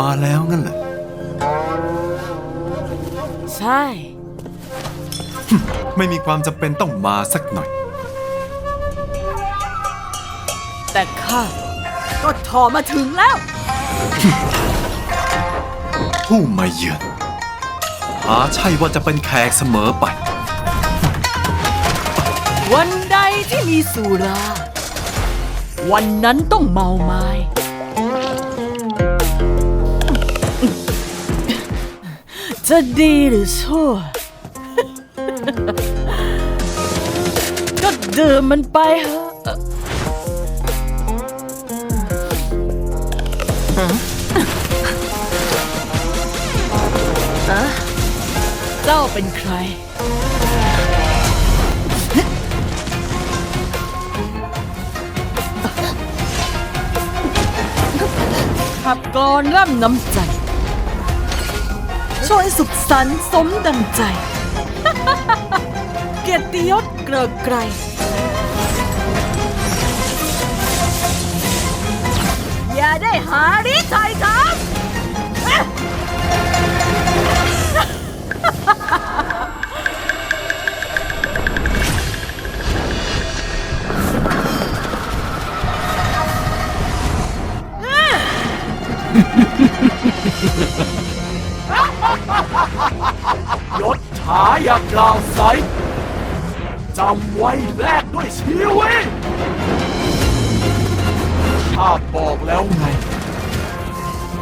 มาแล้วงั้นเหรอใช่ ไม่มีความจำเป็นต้องมาสักหน่อย แต่ข้าก็ถอมาถึงแล้ว ผู้มาเยือนหาใช่ว่าจะเป็นแขกเสมอไป วันใดที่มีสุรา วันนั้นต้องเมาไม้ จะดีหรือชั่ว ก็ดื่มมันไปเถอะเจ้าเป็นใคร ขับกลอนร่ำน้ำใจ ช่วยสุขสันต์สมดังใจ เกียรติยศเกริกไกรอย่าได้หาริไทยท ยศถาอย่ากลาวใสจำไว้แลกด้วยชีวิตข้าบอกแล้วไง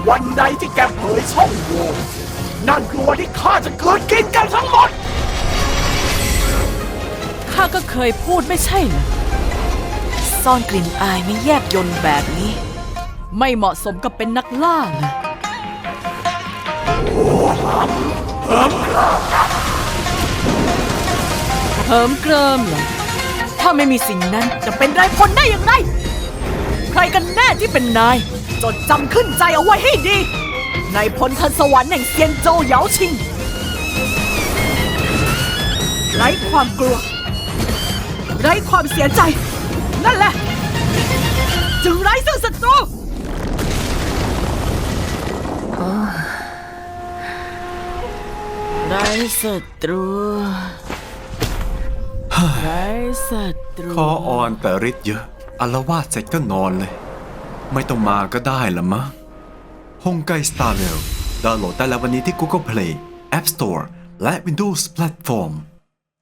วันใดที่แกเผยช่องโหว่นั่นคือวันที่ข้าจะเกิดกินกันทั้งหมด ข้าก็เคยพูดไม่ใช่เหรอซ่อนกลิ่นอายไม่แยบยนต์แบบนี้ ไม่เหมาะสมกับเป็นนักล่าเลย เหิมเกริมเหรอถ้าไม่มีสิ่งนั้นจะเป็นไรพลได้อย่างไร ใครกันแน่ที่เป็นนาย จดจำขึ้นใจเอาไว้ให้ดี นายพลทันสวรรค์แห่งเซียนโจเหยาชิงไร้ความกลัว ไร้ความเสียใจ นั่นแหละ จึงไร้ซึ่ง ไร้ศัตรูไร้ศัตรูคออ่อนแต่ฤทธิ์เยอะอารวาสเสร็จก็นอนเลย ไม่ต้องมาก็ได้ละมะฮงไกสตาร์เรลดาวน์โหลดได้แล้ววันนี้ที่ Google Play App Store และ Windows Platform